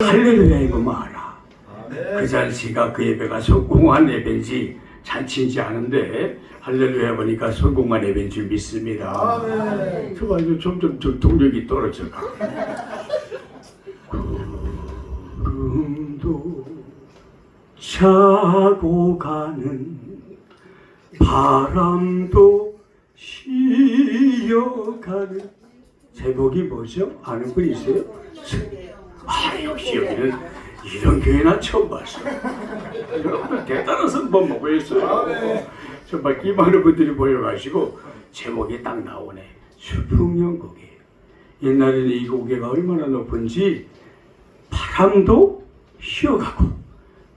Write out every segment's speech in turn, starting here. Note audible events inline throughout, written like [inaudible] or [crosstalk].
할렐루야 이거 알아. 그 잔치가 그 예배가 성공한 예배인지 잔치인지 아는데 할렐루야 보니까 성공한 예배인 줄 믿습니다. 저 아주 점점 좀 동력이 떨어져가. 구름도 차고 가는 바람도 쉬어가는 제목이 뭐죠? 아는 분 있어요? 아 역시 여기는 이런 교회나 처음 봤어요. 여러분들 대단한 선법 모여있어요. 정말 이 많은 분들이 모여가지고 제목이 딱 나오네. 수풍령 고개. 옛날에는 이 고개가 얼마나 높은지 바람도 쉬어가고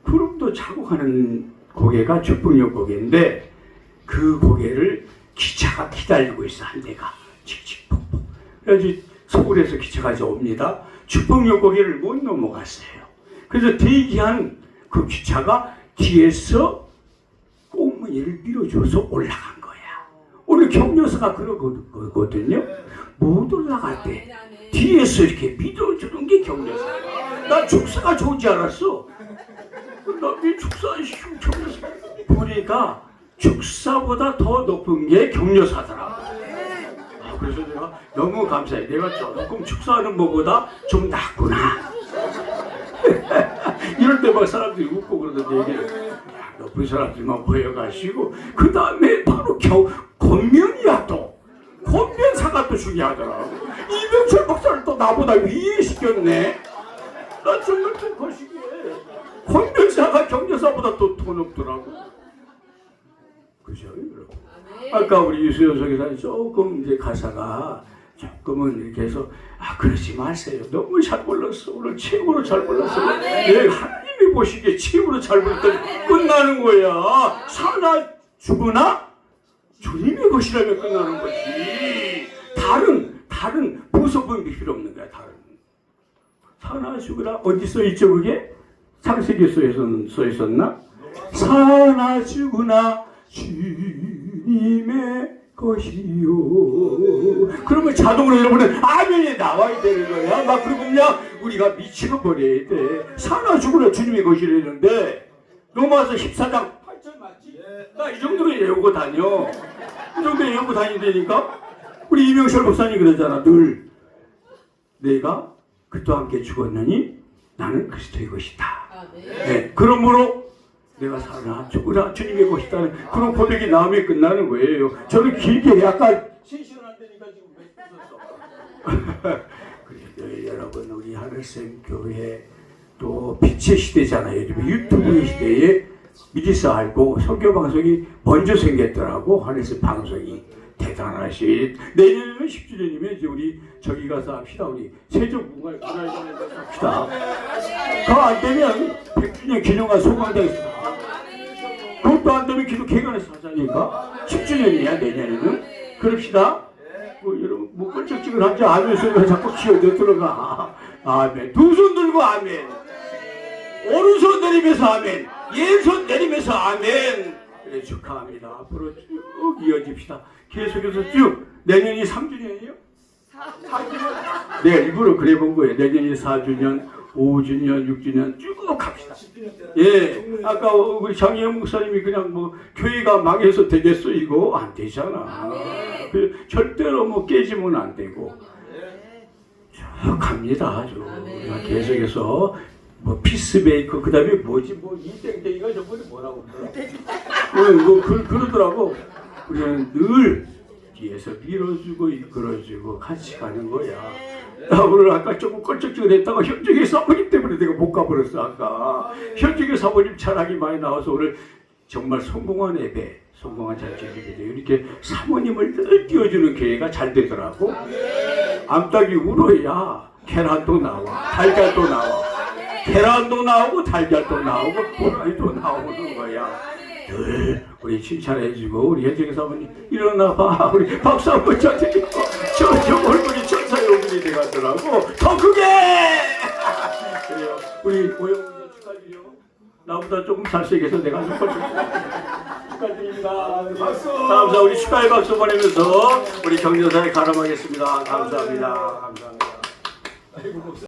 구름도 차고 가는 고개가 주풍령 고개인데 그 고개를 기차가 기다리고 있어 한 대가 칙칙폭폭 그래서 서울에서 기차가 이제 옵니다 고개를 못 넘어갔어요. 그래서 대기한 그 기차가 뒤에서 꽁무니를 밀어줘서 올라간 거야. 오늘 경료사가 그러거든요. 못 올라갈 때 뒤에서 이렇게 밀어주는 게 경료사. 나 축사가 좋은 줄 알았어. 나이 축사 경료사. 보니까 축사보다 더 높은 게 경료사더라. 아, 그래서 내가 너무 감사해. 내가 조금 축사하는 것보다 좀 낫구나. [laughs] 이럴 때 막 사람들이 웃고 그러던데 이게 야, 높은 사람들만 모여가시고 그 다음에 바로 겨, 권면이야 또. 권면사가 또 중요하더라고. 이병철 목사를 또 나보다 위에 시켰네. 나 정말 좀 거시기에 권면사가 경료사보다 또더 높더라고. 그죠, 여러분? 아까 우리 유수연 선교사님 조금 이제 가사가 조금은 이렇게 해서 아 그러지 마세요. 너무 잘 불렀어. 오늘 최고로 잘 불렀어. 예, 하나님이 보시기에 최고로 잘 불렀더니 끝나는 거야. 사나 죽으나 주님의 것이라면 끝나는 거지. 다른 다른 보석은 필요 없는 거야. 다른 사나 죽으나 어디 써 있죠 그게? 창세기서에서는 써 있었나? 사나 죽으나 주 님의 것이요. 그러면 자동으로 여러분은 아멘이 나와야 되는 거야. 막 그러고 그냥 우리가 미치고 버려야 돼. 사나 죽으나 주님의 것이라는데 로마서 14장 8절 맞지? 나 이 정도로 외우고 다녀. 이 정도 외우고 다니다니까? 우리 이명철 목사님 그러잖아. 늘 내가 그와 함께 죽었느니 나는 그리스도의 것이다. 네. 그러므로 내가 살아 죽으라 주님의 것이다는 그런 고백이 나오면 끝나는 거예요. 저는 길게 약간 신시간 안 되니까 지금 왜 그래서 여러분 우리 하늘샘 교회 또 빛의 시대잖아요. 요즘 유튜브 시대에 미리서 알고 설교 방송이 먼저 생겼더라고 하늘샘 방송이 대단하시. 내년에는 10주년이면 이제 우리 저기 가서 합시다. 우리 세종문화회 문화회관에서 합시다. 그거 안 되면 100주년 기념관 소방장에서 그것도 안 되면 기도 개관에서 하자니까? 10주년이야 내년에는. 그럽시다. 뭐 여러분 뭐 껄쩍지근 한지 아멘 소리가 자꾸 기어져 들어가. 아멘. 두 손 들고 아멘. 오른손 내리면서 아멘. 왼손 내리면서 아멘. 그래 축하합니다. 앞으로 쭉 이어집시다. 계속해서 쭉. 내년이 3주년이에요? 4주년. 네 일부러 그래 본 거예요. 내년이 4주년 5주년, 6주년 쭉 갑시다. 예, 아까 우리 장희영 목사님이 그냥 뭐 교회가 망해서 되겠어 이거 안 되잖아. 그 절대로 뭐 깨지면 안 되고 쭉 갑니다. 우리가 계속해서 뭐 피스메이커 그다음에 뭐지 뭐 이땡땡이가 저번에 뭐라고 그러더라. 뭐, 뭐 그, 그러더라고. 우리는 늘 뒤에서 밀어주고 이끌어주고 같이 가는 거야. 나 오늘 아까 조금 껄쩍지근했다가 현직의 사모님 때문에 내가 못 가버렸어 아까. 현직의 사모님 차량이 많이 나와서 오늘 정말 성공한 예배, 성공한 잔치입니다. 이렇게 사모님을 늘 띄워주는 교회가 잘 되더라고. 암탉이 울어야 계란도 나와, 달걀도 나와. 계란도 나오고 달걀도 나오고 호랑이도 나오는 거야. 늘 우리 칭찬해주고 우리 현정의 사모님 일어나봐 우리 박수 한번 쳐드리고 저저 이 돼가더라고? 더 크게! [laughs] 그래요. 우리 오영훈 축하드려 나보다 조금 잘생겨서 내가 좀 축하드립니다. 박수! 감사 우리 축하의 박수 보내면서 우리 경조사에 가름하겠습니다. 감사합니다. 감사합니다